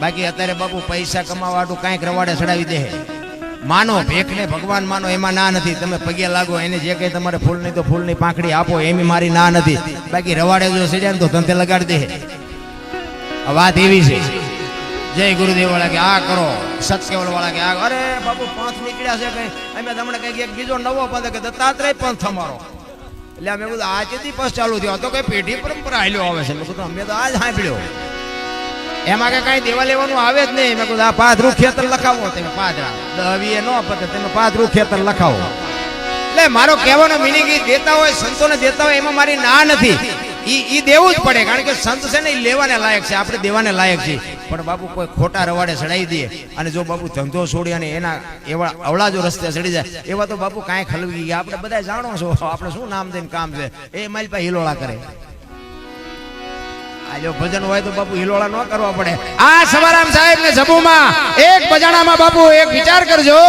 બાકી અત્યારે બાપુ પૈસા કમાવાડું કાંઈક રવાડે ચડાવી દે. માનો, ભેખને ભગવાન માનો, એમાં ના નથી. તમે પગે લાગો, એને જે કંઈ તમારે ફૂલ નહીં તો ફૂલની પાંખડી આપો, એમી મારી ના નથી. બાકી રવાડે જો સડ્યા તો ધંધે લગાડી દે. વાત એવી છે. જય ગુરુદેવ વાળા કે આ કરો સત્યવલ વાળા કે આ અરે, બાપુ પાંચ નીકળ્યા છે કઈ. અમે તમને કઈ એક બીજો નવો પંથ કે દત્તાત્રેય પંથ અમારો. એટલે અમે બધું આ ચેતી પંથ ચાલુ થયો. તો કઈ પેઢી પરંપરા હાલ્યો આવે છે. અમે તો આજ સાંભળ્યો. એમાં કે કઈ દેવા લેવાનું આવે જ નહીં. મેં કીધું, આ પાદરું ખેતર લખાવો. તમે પાદરા. દવીએ ન પતે તમે પાદરું ખેતર લખાવો. એટલે મારો કહેવાનો મિનિંગ દેતા હોય, સંતોને દેતા હોય, એમાં મારી ના નથી. ઈ ઈ દેવું જ પડે, કારણ કે સંત છે ને એ લેવાને લાયક છે, આપણે દેવાને લાયક છે પણ બાપુ કોઈ ખોટા રવાડે ચડાવી દે અને જો બાપુ ધંધો છોડી અને એના, એવા અવળા જો રસ્તે ચડી જાય, એવા તો બાપુ કાંઈ ખલવી ગયા. આપણે બધા જાણો છો, આપણે શું નામ દઈને કામ છે? એ મારી પાસે હિલોળા કરે. આ ભજન હોય તો બાપુ હિલોળા ન કરવા પડે. આ સવારામ સાહેબ ને સભુમાં એક બજાણામાં બાપુ એક વિચાર કરજો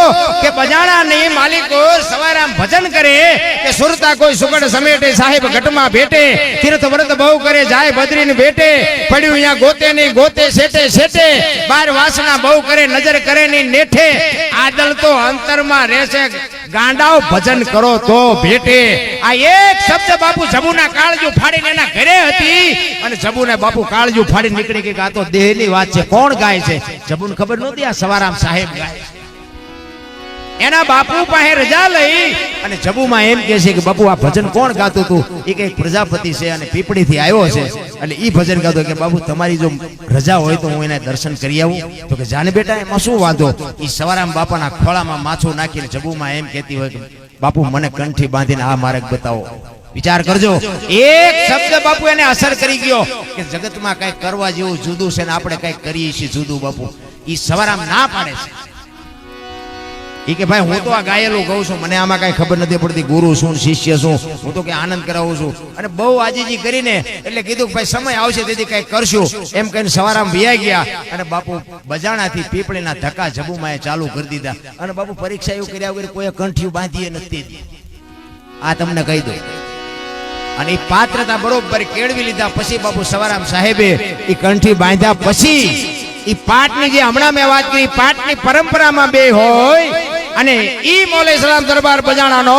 કે બજાણા ની માલિકો સવારામ ભજન કરે કે સુરતા કોઈ સુગડ સમેટે, સાહેબ ઘટમાં ભેટે, તીર્થ વ્રત બહુ કરે, જાય બદ્રીને ભેટે, પડ્યું અહીંયા ગોતે નહીં, ગોતે સેટે સેટે બાર વાસના બહુ કરે, નજર કરે નહીં, નેઠે. આદલ તો અંતરમાં રહેશે, ગાંડાઓ ભજન કરો તો ભેટે. આ એક શબ્દ બાપુ જબુના કાળજુ ફાડીને એના ઘરે હતી. અને જબુને બાપુ કાળજુ ફાડી નીકળી ગઈ આ તો દેહની વાત છે. કોણ ગાય છે? જબુને ખબર નહોતી આ સવારામ સાહેબ ગાય એના બાપુ પાસે રજા લઈ અને જબુમાં એમ કે છે કે બાપુ, આ ભજન કોણ ગાતું હતું એ કંઈક પ્રજાપતિ છે અને પીપળીથી આવ્યો છે. એટલે એ ભજન ગાતો કે બાપુ, તમારી જો રજા હોય તો હું એને દર્શન કરી આવું. તો કે જાને બેટા, એમાં શું વાંધો? એ સવારામ બાપાના ખોળામાં માછું નાખીને જબુમાં એમ કહેતી હોય કે, બાપુ, મને કંઠી બાંધીને આ માર્ગ બતાવો. વિચાર કરજો. એક શબ્દ બાપુ એને અસર કરી ગયો. કે જગતમાં કઈ કરવા જેવું જુદું છે ને આપણે કઈ કરીએ છીએ જુદું બાપુ. એ સવારામ ના પાડે છે. એ કે ભાઈ હું તો આ ગાયેલું કહું છું મને આમાં કઈ ખબર નથી પડતી ગુરુ શું શિષ્ય શું. હું તો કે આનંદ કરાવું છું. અને બહુ આજીજી કરીને એટલે કીધું ભાઈ સમય આવશે તેથી કઈ કરશું. એમ કહીને સવારામ વ્યાઈ ગયા અને બાપુ બજાણાથી પીપળીના ધક્કા જબુમાં ચાલુ કરી દીધા. અને બાપુ પરીક્ષા એવું કર્યા વગર કોઈ કંઠિયું બાંધીએ નથી. આ તમને કહી દઉં. અને એ પાત્રતા બરોબર કેળવી લીધા પછી બાપુ સવારામ સાહેબે એ કંઠી બાંધ્યા પછી એ પાટની જે હમણાં મેં વાત કરી પાટની પરંપરામાં બે હોય અને ઈ મોલે સલામ દરબાર બજાણાનો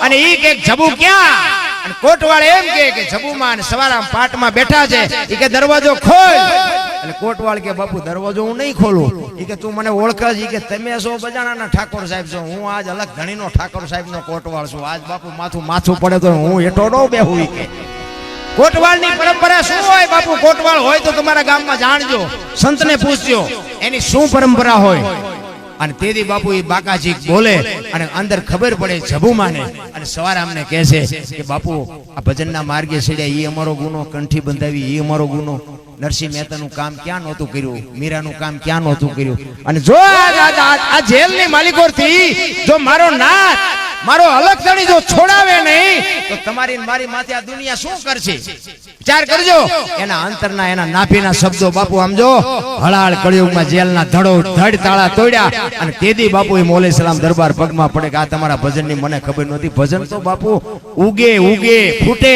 અને ઈ કે જબુ ક્યાં? અને કોટવાળ એમ કે જબુમાં સવારામ પાટમાં બેઠા છે. એ કે દરવાજો ખોલ. એટલે કોટવાળ કે, બાપુ, દરવાજો હું નહીં ખોલું. એ કે, તું મને ઓળખે છે કે તમે છો બજાણાના ઠાકોર સાહેબ છો. હું આજ અલગ ધણીનો ઠાકોર સાહેબનો કોટવાળ છું. આજ બાપુ માથું માથું પડે તો હું હેઠો ન બેહું. કે, કોટવાળની પરંપરા શું હોય બાપુ? કોટવાળ હોય તો તમારા ગામમાં જાણજો, સંતને પૂછજો, એની શું પરંપરા હોય? અને તેથી બાપુ એ બાકાજી બોલે અને અંદર ખબર પડે જબુમાને અને સવારે અમને કહે છે કે, બાપુ, આ ભજનના માર્ગે છેડ્યા એ અમારો ગુનો, કંઠી બંધાવી એ અમારો ગુનો. નરસિંહ મહેતાનું કામ ક્યાં નહોતું કર્યું? મીરાનું કામ ક્યાં નહોતું કર્યું? અને જો આ- જેલની માલિકોથી જો મારો નાથ મારો અલગ તણી જો છોડાવે નહીં તો તમારી મારી માથે આ દુનિયા શું કરશે? વિચાર કરજો. એના અંતરના એના નાભીના શબ્દો બાપુ સમજો હળાળ કળિયુગમાં જેલના ધડો ધડ તાળા તોડ્યા અને તેદી બાપુ એ મોલે સલામ દરબાર પગમાં પડે કે આ તમારા ભજનની મને ખબર નહોતી. ભજન તો બાપુ ઉગે ઉગે ફૂટે.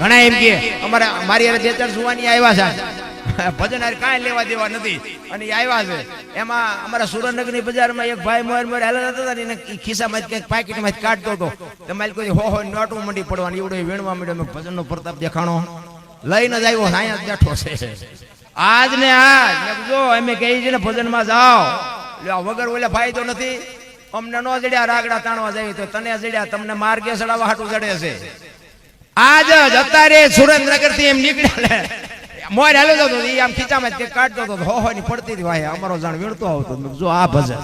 ઘણા એમ કે, અમારે, મારી હારે બે, ચાર સુવાની આવ્યા છે. ભજન હારે કાંઈ લેવા દેવા નથી. અને એ આવ્યા છે. એમાં અમારા સુરેન્દ્રનગરની બજારમાં એક ભાઈ મોર મોર હાલત હતા એને ખિસ્સામાં કંઈક પાકીટમાં કાઢતો હતો. તમારે કોઈ હો હો, નોટું મંડી પડવાની એવડો વીણવા મળ્યો મેં ભજનનો પ્રતાપ દેખાણો લઈને જ આવ્યો. અહીંયા બેઠો છે. આજ ને આજ. જો, અમે કહીએ છીએ ને ભજનમાં જાઓ. આ વગર ઓલે ફાયદો નથી. અમને ન જડ્યા, રાગડા તાણવા જાય તો તને જડ્યા, તમને માર્ગે ચડાવવા હાટું જડે છે. આજ જ અત્યારે સુરેન્દ્રનગરથી એમ નીકળ્યા મોર હાલો જતો એ આમ ખીચામાં તે કાઢતો હતો હો હો ની પડતી હતી. વાહે અમારો જાણ વીણતો આવતો જો આ ભજન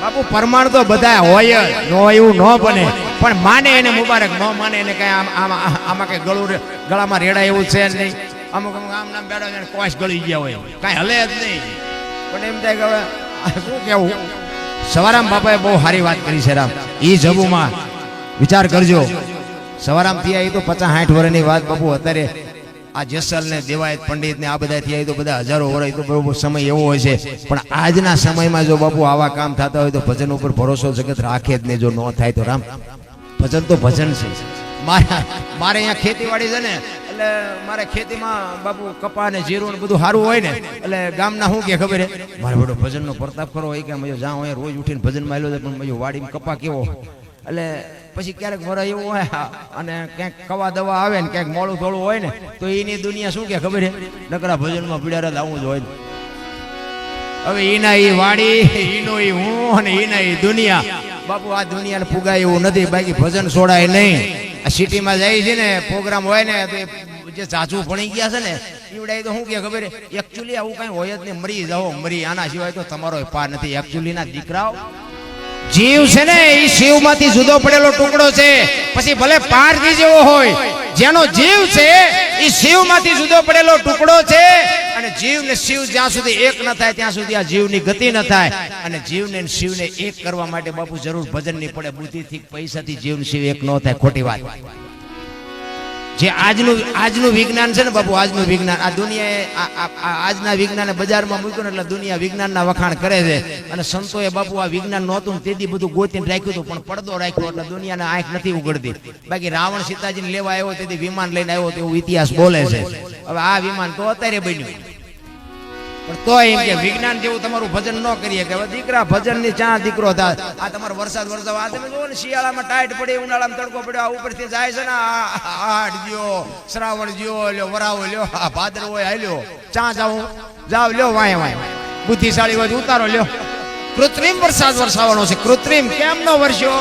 બાપુ, પરમાણ તો બધા હોય જ. નો એવું ન બને. પણ માને એને મુબારક, ન માને એને કઈ આમ આમ કઈ ગળું ગળામાં રેડા એવું છે નહીં. અમુક અમુક આમ નામ બેડો છે કોશ ગળી ગયા હોય. કાંઈ હલે જ નહીં. પણ એમ થાય કે હવે શું કેવું? સવારામ બાપાએ બહુ સારી વાત કરી છે, રામ. એ જબુમાં વિચાર કરજો. સવારામ થયા એ તો પચાસ સાઠ વર્ષની વાત બાપુ, અત્યારે આ જેસલ ને દેવાયત પંડિત ને આ બધા થયા એ તો બધા હજારો વર્ષ તો બરોબર સમય એવો હોય છે. પણ આજના સમયમાં જો બાપુ આવા કામ થતા હોય તો ભજન ઉપર ભરોસો જગત રાખે જ નહીં જો ન થાય તો રામ. ભજન તો ભજન છે. મારા, મારે અહીંયા ખેતીવાડી છે ને, એટલે મારે ખેતીમાં બાપુ કપા ને જીરું ને બધું સારું હોય ને, એટલે ગામના શું કે ખબર હે મારે બધો ભજનનો પ્રતાપ કરો હોય કે મજો જાઉં હોય રોજ ઉઠીને ભજનમાં આવ્યો પણ મજો વાડીમાં કપા કેવો? એટલે પછી ક્યારેક વરા એવું હોય અને ક્યાંક કવા દવા આવે ને ક્યાંક મોડું થોડું હોય ને, તો એની દુનિયા શું કે ખબર છે? નકરા ભજનમાં પીડારા આવું જ હોય. હવે એના એ વાડી એનો એ હું અને એના એ દુનિયા. બાપુ, આ દુનિયાને ફુગાય એવું નથી, બાકી ભજન છોડાય નહીં. આ સિટીમાં જાય છે ને, પ્રોગ્રામ હોય ને, તો જે ચાચુ ભણી ગયા છે ને ઈવડાય તો શું કે ખબર એકચ્યુઅલી આવું કઈ હોય જ નહીં, મરી જાઓ, મરી. આના સિવાય તો તમારો પાર નથી. એકચ્યુઅલી ના દીકરાઓ જીવ છે ને એ શિવમાંથી જુદો પડેલો ટુકડો છે. પછી ભલે પારકી જેવો હોય, જેનો જીવ છે એ શિવમાંથી જુદો પડેલો ટુકડો છે. અને જીવ ને શિવ જ્યાં સુધી એક ન થાય, ત્યાં સુધી આ જીવની ગતિ ન થાય. અને જીવને ને શિવને એક કરવા માટે બાપુ જરૂર ભજન નહીં પડે, બુદ્ધિથી, પૈસાથી જીવ ને શિવ એક ન થાય, ખોટી વાત. જે આજનું આજનું વિજ્ઞાન છે ને બાપુ, આજનું વિજ્ઞાન. આ દુનિયાએ આજના વિજ્ઞાને બજારમાં મૂક્યું એટલે દુનિયા વિજ્ઞાનના વખાણ કરે છે. અને સંતોએ બાપુ આ વિજ્ઞાન નહોતું તેથી બધું ગોતીને રાખ્યું હતું, પણ પડદો રાખ્યો એટલે દુનિયાને આંખ નથી ઉગડતી. બાકી રાવણ સીતાજીને લેવા આવ્યો, તેથી વિમાન લઈને આવ્યો તેવું ઇતિહાસ બોલે છે. હવે આ વિમાન તો અત્યારે બન્યું. પણ તો એમ કે વિજ્ઞાન જેવું તમારું ભજન ન કરીએ કે દીકરા ભજનની ચા દીકરો થાય આ તમારો વરસાદ વરસાદ આ તમે જુઓ ને શિયાળામાં ટાઈટ પડે ઉનાળામાં તડકો પડ્યો આ ઉપરથી જાય છે ને આઠ જ્યો શ્રાવણ જ્યો લ્યો વરાવો લ્યો આ ભાદર હોય હાલ્યો ચા જાઉં જાવ લ્યો વાય વાય બુદ્ધિશાળી હોય ઉતારો લ્યો. કૃત્રિમ વરસાદ વરસાવવાનો છે. કૃત્રિમ કેમ નો વરસ્યો?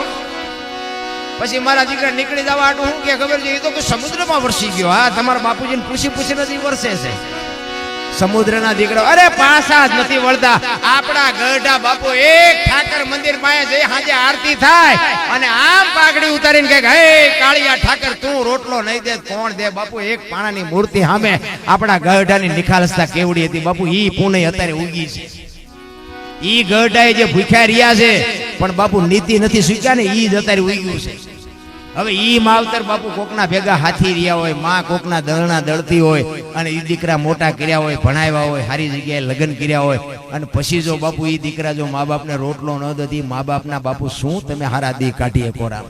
પછી મારા દીકરા નીકળી જવા આટલું શું કે ખબર છે? એ તો સમુદ્રમાં વરસી ગયો. હા તમારા બાપુજીને પૂછી પૂછી નથી વરસે છે. સમુદ્રના દીકરા, અરે પાસા જ નથી વળતા. આપણા ગઢા બાપુ એક ઠાકર મંદિર પાસે જઈ સાંજે આરતી થાય અને આમ પાઘડી ઉતારીને કે, હે કાળિયા ઠાકર, તું રોટલો નહીં દે, કોણ દે? બાપુ, એક પાણાની મૂર્તિ સામે આપણા ગઢાની નિખાલસતા કેવડી હતી. બાપુ, ઈ પુણે અત્યારે ઉગી છે. ઈ ગઢાએ જે ભૂખ્યા રહ્યા છે, પણ બાપુ, નીતિ નથી સ્વીકાર ને ઈ જ અત્યારે ઉગ્યું છે. હવે ઈ માવતર બાપુ કોકના ભેગા હાથી રહ્યા હોય, માં કોકના દળના દળતી હોય, અને ઈ દીકરા મોટા કર્યા હોય, ભણાવ્યા હોય સારી જગ્યાએ લગ્ન કર્યા હોય, અને પછી જો બાપુ ઈ દીકરા જો મા બાપને રોટલો ન દધી મા બાપના બાપુ શું તમે હારા દી કાઢીએ કોરા?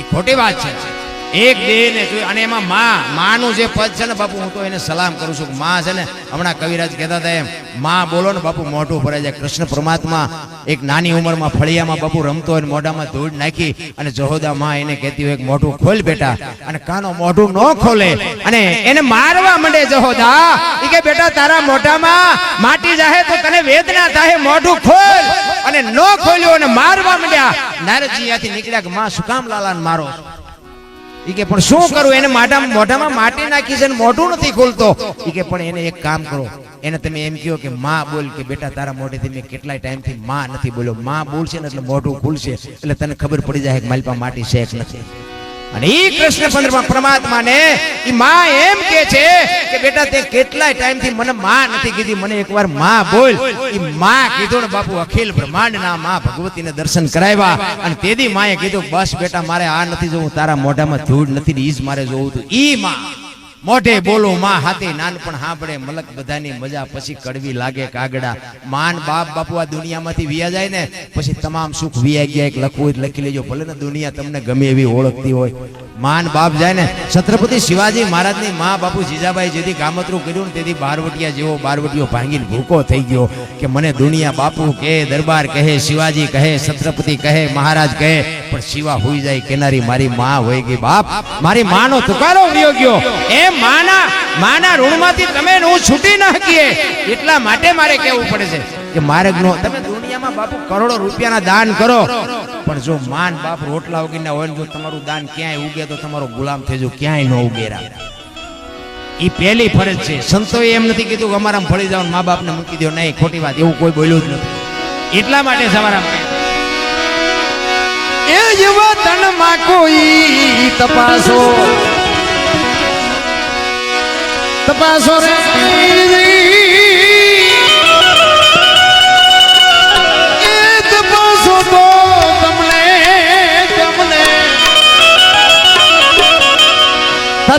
એ ખોટી વાત છે. એક દેહ ને અને એમાં માં, માનું જે પદ છે ને બાપુ, હું તો એને સલામ કરું છું. માં છે ને, હમણાં કવિરાજ કહેતા હતા એમ, માં બોલો ને બાપુ, મોઢું ભરાઈ જાય. કૃષ્ણ પરમાત્મા એક નાની ઉંમરમાં ફળિયામાં બાપુ રમતો હોય મોઢામાં ધૂળ નાખી અને જહોદા માં એને કહેતી હોય મોઢું ખોલ બેટા. અને કાનો મોઢું ન ખોલે. અને એને મારવા માંડે જહોદા. એ કે બેટા, તારા મોઢામાં માટી જાહે તો તને વેદના થાય મોઢું ખોલ. અને ન ખોલ્યો અને મારવા માંડ્યા. નારદજી ત્યાંથી નીકળ્યા કે, માં, શું કામ લાલાને મારો? કે, પણ શું કરું? એને માટા મોઢામાં માટી નાખી છે મોઢું નથી ખોલતો. ઈ કે, પણ એને એક કામ કરો. એને તમે એમ કહો કે, માં બોલ કે, બેટા, તારા મોઢેથી મેં કેટલાય ટાઈમથી માં નથી બોલ્યો. માં બોલશે ને એટલે મોઢું ખુલશે. એટલે તને ખબર પડી જાય કે મારી પાસે માટી છે નથી. અને એ કૃષ્ણ પંદર પરમાત્માને એ માં એમ કે છે કે બેટા તે કેટલાય ટાઈમથી મને માં નથી કીધી, મને એકવારમાં બોલ. એ માં કીધું ને બાપુ અખિલ બ્રહ્માંડના માં ભગવતીને દર્શન કરાવ્યા અને તેદી માએ કીધું, બસ બેટા, મારે આ નથી જોવું, તારા મોઢામાં ધૂળ નથી ઈજ મારે જોવું હતું ઈ માં મોઢે બોલું માં હાથે નાનપણ સાંભળે મલક બધાની મજા પછી કડવી લાગે કાગડા માન બાપ બાપુ આ દુનિયામાંથી વિયા જાય ને પછી તમામ સુખ વિયા ગયા એક લખવું લખી લેજો. ભલે ને દુનિયા તમને ગમે એવી ઓળખતી હોય. માન બાપ જાય ને, છત્રપતિ શિવાજી મહારાજની મા બાપુ જીજાબાઈ જેથી ગામતરું કર્યું ને તેથી બારવટિયા જેવો બારવટીઓ ભાંગીને ભૂકો થઈ ગયો કે મને દુનિયા બાપુ કહે દરબાર કહે, શિવાજી કહે, છત્રપતિ કહે, મહારાજ કહે, પણ શિવા હોઈ જાય કેનારી મારી મા હોય ગઈ. બાપ, મારી માનો તુકારો ઉડ્યો ગયો. એ માના માના ઋણમાંથી તમે હું છૂટી ન શકીએ. એટલા માટે મારે કહેવું પડે છે કે માર્ગનો, તમે દુનિયામાં બાપુ કરોડો રૂપિયાના દાન કરો. પણ જો માન બાપ રોટલા વગરના હોય જો તમારું દાન ક્યાંય ઉગે તો તમારો ગુલામ થઈ જાવ, ક્યાંય ન ઉગેરા એ પહેલી ફરજ છે. સંતોએ એમ નથી કીધું અમારા ફળી જાવ મા બાપને મૂકી દો નહીં, ખોટી વાત. એવું કોઈ બોલ્યું જ નથી. એટલા માટે સવારા એ જ વતનમાં કોઈ તપાસો. તપાસો રે.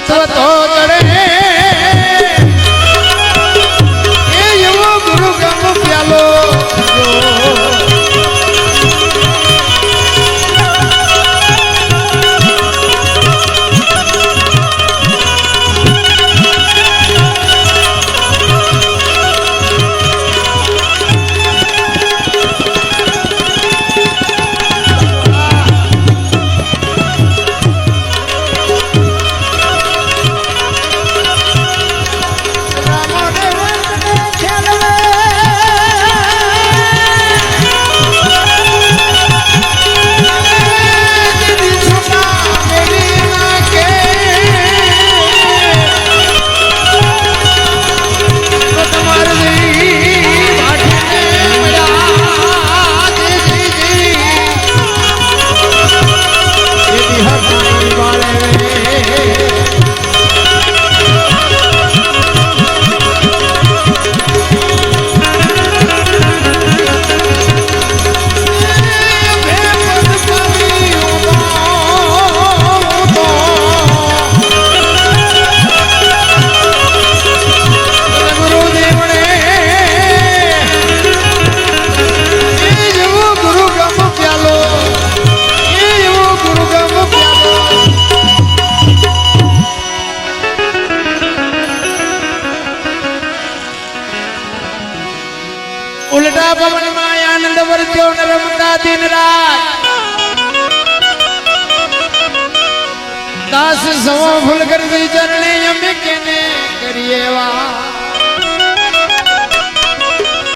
તો ને રમતા દિન રાત દાસ સવા ફૂલ કરી ચરણે અમે કેને કરીએ વા